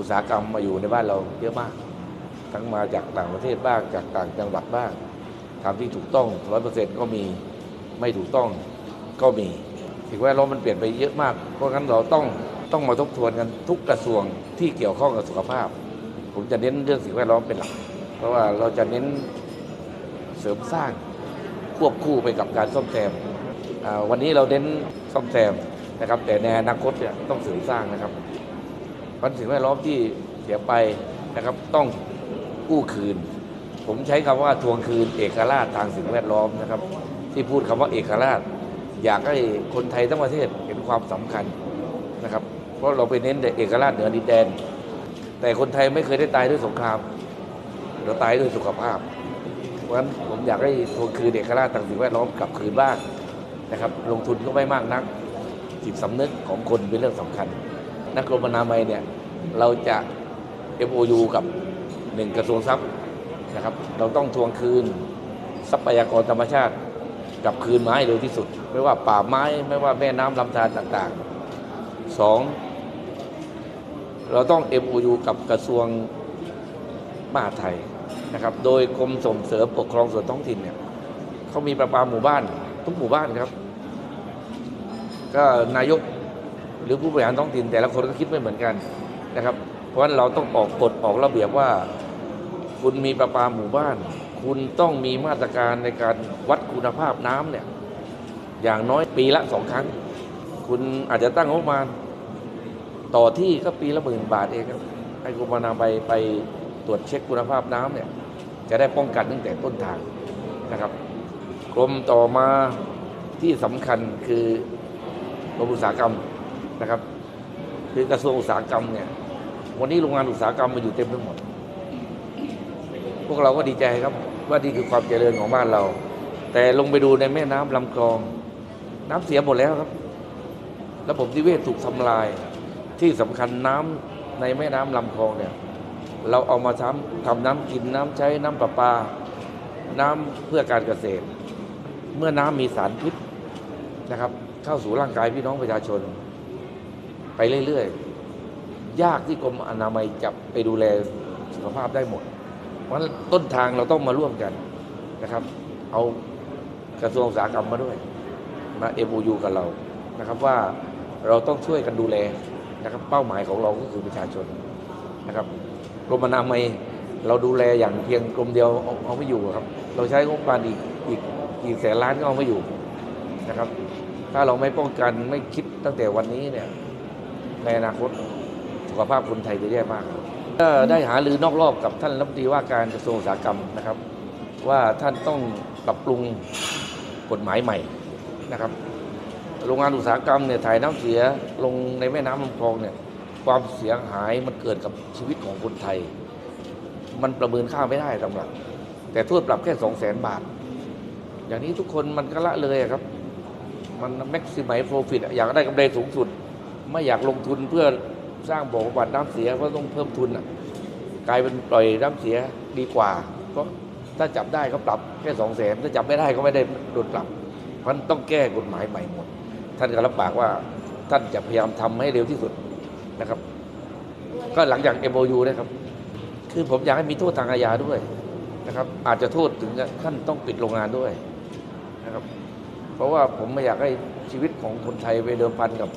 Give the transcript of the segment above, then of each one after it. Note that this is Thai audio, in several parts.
อุตสาหกรรมมาอยู่ในบ้านเราเยอะมาก ทั้งมาจากต่างประเทศบ้างจากต่างจังหวัดบ้างทำที่ถูกต้องร้อยเปอร์เซ็นต์ก็มีไม่ถูกต้องก็มีสิ่งแวดล้อมมันเปลี่ยนไปเยอะมาก เพราะงั้นเราต้องต้องมาทบทวนกันทุกกระทรวงที่เกี่ยวข้องกับสุขภาพ ผมจะเน้นเรื่องสิ่งแวดล้อมเป็นหลัก เพราะว่าเราจะเน้นเสริมสร้างควบคู่ไปกับการซ่อมแซมวันนี้เราเน้นซ่อมแซมนะครับ แต่ในอนาคตเนี่ยต้องเสริมสร้างนะครับ พราะสิ่งแวดล้อมที่เสียไปนะครับต้องกู้คืน ผมใช้คำว่าทวงคืนเอกราชทางสิ่งแวดล้อมนะครับ ที่พูดคำว่าเอกราช อยากให้คนไทยทั้งประเทศเห็นความสำคัญนะครับ เพราะเราไปเน้นแต่เอกราชเหนือดินแดน แต่คนไทยไม่เคยได้ตายด้วยสงครามเราตายด้วยสุขภาพ เพราะฉะนั้นผมอยากให้ทวงคืนเอกราชทางสิ่งแวดล้อมกลับคืนบ้างนะครับ ลงทุนก็ไม่มากนักจิตสำนึกของคนเป็นเรื่องสำคัญ นักกรมนามัยเนี่ยเราจะ MOU กับหนึ่งกระทรวงทรัพย์นะครับ เราต้องทวงคืนทรัพยากรธรรมชาติกลับคืนมาให้เร็วที่สุด ไม่ว่าป่าไม้ไม่ว่าแม่น้ำลำธารต่างๆสองเราต้อง MOU กับกระทรวงมหาดไทยนะครับ โดยกรมส่งเสริมปกครองส่วนท้องถิ่นเนี่ยเขามีประปาหมู่บ้านทุกหมู่บ้านครับ ก็นายก หรือผู้บริหารท้องถิ่นแต่ละคนก็คิดไม่เหมือนกันนะครับ เพราะฉะนั้นเราต้องออกกฎออกระเบียบว่า คุณมีประปาหมู่บ้าน คุณต้องมีมาตรการในการวัดคุณภาพน้ำเนี่ยอย่างน้อยปีละสองครั้ง คุณอาจจะตั้งงบประมาณต่อที่ก็ปีละหมื่นบาทเองครับให้กรมนามัยไปตรวจเช็คคุณภาพน้ำเนี่ยจะได้ป้องกันตั้งแต่ต้นทางนะครับกรมต่อมาที่สำคัญคือกรมอุตสาหกรรม นะครับคือกระทรวงอุตสาหกรรมเนี่ย วันนี้โรงงานอุตสาหกรรมมาอยู่เต็มไปหมด พวกเราก็ดีใจครับ ว่านี่คือความเจริญของบ้านเรา แต่ลงไปดูในแม่น้ำลำคลอง น้ำเสียหมดแล้วครับ ระบบนิเวศถูกทำลาย ที่สำคัญน้ำในแม่น้ำลำคลองเนี่ย เราเอามาทำทำน้ำกินน้ำใช้น้ำประปา น้ำเพื่อการเกษตร เมื่อน้ำมีสารพิษนะครับ เข้าสู่ร่างกายพี่น้องประชาชน ไปเรื่อยๆ ยากที่กรมอนามัยจะไปดูแลสุขภาพได้หมด เพราะฉะนั้นต้นทางเราต้องมาร่วมกันนะครับ เอากระทรวงอุตสาหกรรมมาด้วยมา MOU กับเรานะครับว่าเราต้องช่วยกันดูแลนะครับเป้าหมายของเราก็คือประชาชนนะครับกรมอนามัยเราดูแลอย่างเพียงกรมเดียวเอาเอาไม่อยู่ครับ เราใช้งบประมาณอีกอีกกี่แสนล้านก็เอาไม่อยู่นะครับ ถ้าเราไม่ป้องกันไม่คิดตั้งแต่วันนี้เนี่ย ในอนาคตสุขภาพคนไทยจะแย่มากก็ได้หารือนอกรอบกับท่านรัฐมนตรีว่าการกระทรวงอุตสาหกรรมนะครับ ว่าท่านต้องปรับปรุงกฎหมายใหม่นะครับโรงงานอุตสาหกรรมเนี่ยถ่ายน้ำเสียลงในแม่น้ำลำคลองเนี่ยความเสียหายมันเกิดกับชีวิตของคนไทย มันประเมินค่าไม่ได้ตำหลักแต่โทษปรับแค่สองแสนบาท อย่างนี้ทุกคนมันก็ละเลยครับ มันแม็กซิมัยโปรฟิตอยากได้กำไรสูงสุด ไม่อยากลงทุนเพื่อสร้างบ่อบำบัดน้ำเสียเพราะต้องเพิ่มทุนอะกลายเป็นปล่อยน้ำเสียดีกว่าเพราะถ้าจับได้ก็ปรับแค่สองแสนถ้าจับไม่ได้ก็ไม่ได้โดนปรับเพราะฉะนั้นต้องแก้กฎหมายใหม่หมด ท่านก็รับปากว่าท่านจะพยายามทำให้เร็วที่สุดนะครับ ก็หลังจาก MOU นะครับ คือผมอยากให้มีโทษทางอาญาด้วยนะครับ อาจจะโทษถึงขั้นต้องปิดโรงงานด้วยนะครับ เพราะว่าผมไม่อยากให้ชีวิตของคนไทยไปเดิมพันกับ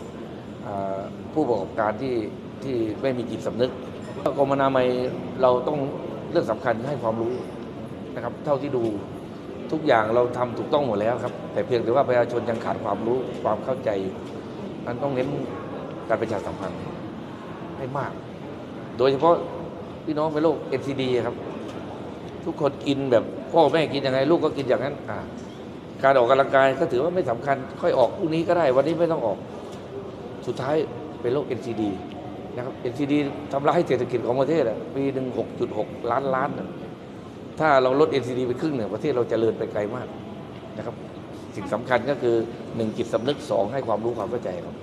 ผู้ประกอบการที่ที่ไม่มีจิตสำนึกกรมอนามัยเราต้องเรื่องสำคัญให้ความรู้นะครับ เท่าที่ดูทุกอย่างเราทำถูกต้องหมดแล้วครับ แต่เพียงแต่ว่าประชาชนยังขาดความรู้ความเข้าใจอยู่นต้องเน้นการประชาสัมพันธ์ให้มาก โดยเฉพาะพี่น้องเป็นโรค NCD ครับ ทุกคนกินแบบพ่อแม่กินยังไง ลูกก็กินอย่างนั้นการออกกำลังกายก็ถือว่าไม่สำคัญ ค่อยออกพรุ่งนี้ก็ได้ วันนี้ไม่ต้องออก สุดท้ายเป็นโรค NCD นะครับ NCD ทำร้ายเศรษฐกิจของประเทศอะปีหนึ่ง6.6 ล้านล้าน ถ้าเราลด NCD ไปครึ่งหนึ่งประเทศเราจเจริญไปไกลมากนะครับ สิ่งสำคัญก็คือหนึ่งจิตสำนึกสองให้ความรู้ความเข้าใจครับ